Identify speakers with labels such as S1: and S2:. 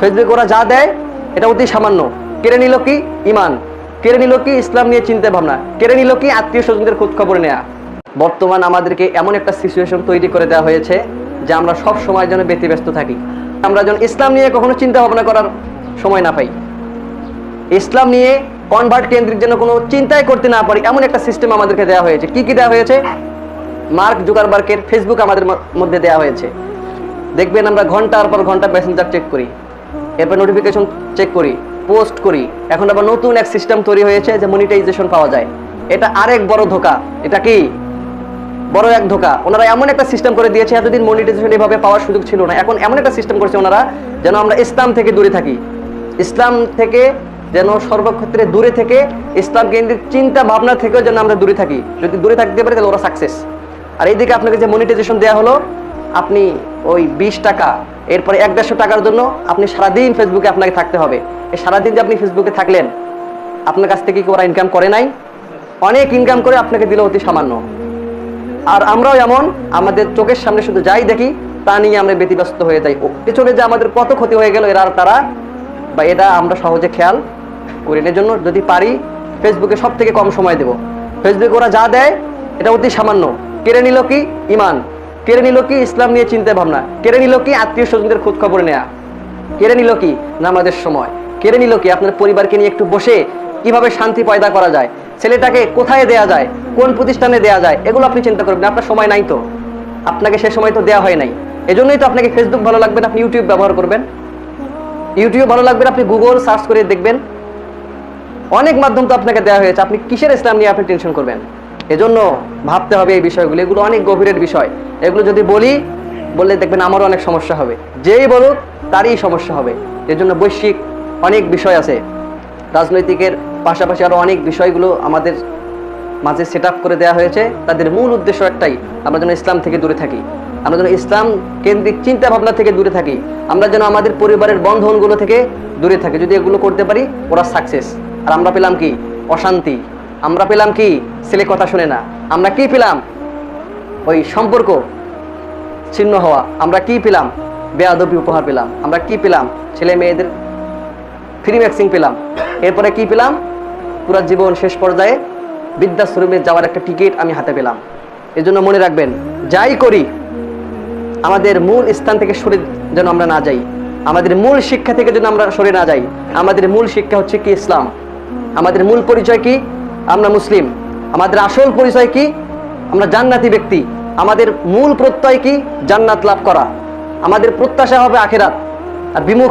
S1: Facebook ওরা যা দেয়, এটা অতি সামান্য। কেড়ে নিল কি? ইমান। কেড়ে নিল কি? ইসলাম নিয়ে চিন্তা ভাবনা। কেড়ে নিল কি? আত্মীয় স্বজনদের খোঁজ খবর নেয়া। বর্তমান আমাদেরকে এমন একটা সিচুয়েশন তৈরি করে দেওয়া হয়েছে, যে আমরা সব সময় যেন ব্যতিব্যস্ত থাকি। আমরা যেন ইসলাম নিয়ে কখনো চিন্তা ভাবনা করার সময় না পাই। ইসলাম নিয়ে কনভার্ট কেন্দ্রিক যেন কোনো চিন্তাই করতে না পারি, এমন একটা সিস্টেম আমাদেরকে দেওয়া হয়েছে। কি কি দেওয়া হয়েছে? মার্ক জুকারবার্গের ফেসবুক আমাদের মধ্যে দেওয়া হয়েছে। দেখবেন আমরা ঘণ্টার পর ঘণ্টা মেসেঞ্জার চেক করি। এরপর নোটিফিকেশন চেক করি পোস্ট করি। এখন আবার নতুন এক সিস্টেম তৈরি হয়েছে যে মনিটাইজেশন পাওয়া যায়। এটা আরেক বড় ধোকা। এটা কি? বড় এক ধোকা। ওনারা এমন একটা সিস্টেম করে দিয়েছে, এতদিন মনিটাইজেশন এভাবে পাওয়ার সুযোগ ছিল না। এখন এমন একটা সিস্টেম করেছে ওনারা যেন আমরা ইসলাম থেকে দূরে থাকি। ইসলাম থেকে যেন সর্বক্ষেত্রে দূরে থেকে, ইসলাম কেন্দ্রিক চিন্তা ভাবনা থেকেও যেন আমরা দূরে থাকি। যদি দূরে থাকতে পারি তাহলে ওরা সাকসেস আর এইদিকে আপনাকে যে মনিটাইজেশন দেওয়া হলো আপনি ওই বিশ টাকা, এরপরে এক দেড়শো টাকার জন্য আপনি সারাদিন ফেসবুকে আপনাকে থাকতে হবে। এই সারাদিন যে আপনি ফেসবুকে থাকলেন, আপনার কাছ থেকে কি ওরা ইনকাম করে নাই? অনেক ইনকাম করে আপনাকে দিল অতি সামান্য। আর আমরাও এমন, আমাদের চোখের সামনে শুধু যাই দেখি, তা নিয়ে আমরা ব্যতিব্যস্ত হয়ে যাই। পেছনে যে আমাদের কত ক্ষতি হয়ে গেল, এরা তারা, বা এটা আমরা সহজে খেয়াল করি না। জন্য যদি পারি ফেসবুকে সব থেকে কম সময় দেব। ফেসবুকে ওরা যা দেয়, এটা অতি সামান্য। কেড়ে নিল কি? ইমান। কেড়ে নিল কি ইসলাম নিয়ে চিন্তা ভাবনা? কেড়ে নিল কি আত্মীয় স্বজনদের খোঁজ খবর নেয়া? কেড়ে নিল কি নামাজের সময়? কেড়ে নিল কি আপনার পরিবারকে নিয়ে একটু বসে কীভাবে শান্তি পয়দা করা যায়? ছেলেটাকে কোথায় দেয়া যায়? কোন প্রতিষ্ঠানে দেয়া যায়? এগুলো আপনি চিন্তা করবেন আপনার সময় নাই তো। আপনাকে সে সময় তো দেওয়া হয় নাই। এজন্যই তো আপনাকে ফেসবুক ভালো লাগবে আপনি ইউটিউব ব্যবহার করবেন। ইউটিউব ভালো লাগবে আপনি গুগল সার্চ করে দেখবেন। অনেক মাধ্যম তো আপনাকে দেওয়া হয়েছে, আপনি কিসের ইসলাম নিয়ে আপনি টেনশন করবেন? এজন্য ভাবতে হবে এই বিষয়গুলো। এগুলো অনেক গভীরের বিষয়। এগুলো যদি বলি, বললে দেখবেন আমারও অনেক সমস্যা হবে। যেই বলুক, তারই সমস্যা হবে। এর জন্য বৈশ্বিক অনেক বিষয় আছে। রাজনৈতিকের পাশাপাশি আরও অনেক বিষয়গুলো আমাদের মাঝে সেট করে দেওয়া হয়েছে। তাদের মূল উদ্দেশ্য একটাই, আমরা যেন ইসলাম থেকে দূরে থাকি। আমরা যেন ইসলাম কেন্দ্রিক চিন্তা ভাবনা থেকে দূরে থাকি। আমরা যেন আমাদের পরিবারের বন্ধনগুলো থেকে দূরে থাকি। যদি এগুলো করতে পারি, ওরা সাকসেস আর আমরা পেলাম কি? অশান্তি। আমরা পেলাম কি? ছেলে কথা শুনে না। আমরা কি পেলাম? ওই সম্পর্ক ছিন্ন হওয়া। আমরা কি পেলাম? বেয়াদবি উপহার পেলাম। আমরা কি পেলাম? ছেলে মেয়েদের ফ্রি ম্যাক্সিং পেলাম। এরপরে কি পেলাম? পুরো জীবন শেষ পর্যায়ে বৃদ্ধাশ্রমে যাওয়ার একটা টিকিট আমি হাতে পেলাম। এজন্য মনে রাখবেন, যাই করি, আমাদের মূল স্থান থেকে সরে যেন আমরা না যাই। আমাদের মূল শিক্ষা থেকে যেন আমরা সরে না যাই। আমাদের মূল শিক্ষা হচ্ছে কি ইসলাম? আমাদের মূল পরিচয় কি? আমরা মুসলিম। আমাদের আসল পরিচয় কি? আমরা জান্নাতি ব্যক্তি। আমাদের মূল প্রত্যয় কি? জান্নাত লাভ করা। আমাদের প্রত্যাশা হবে আখেরাত। আর বিমুখ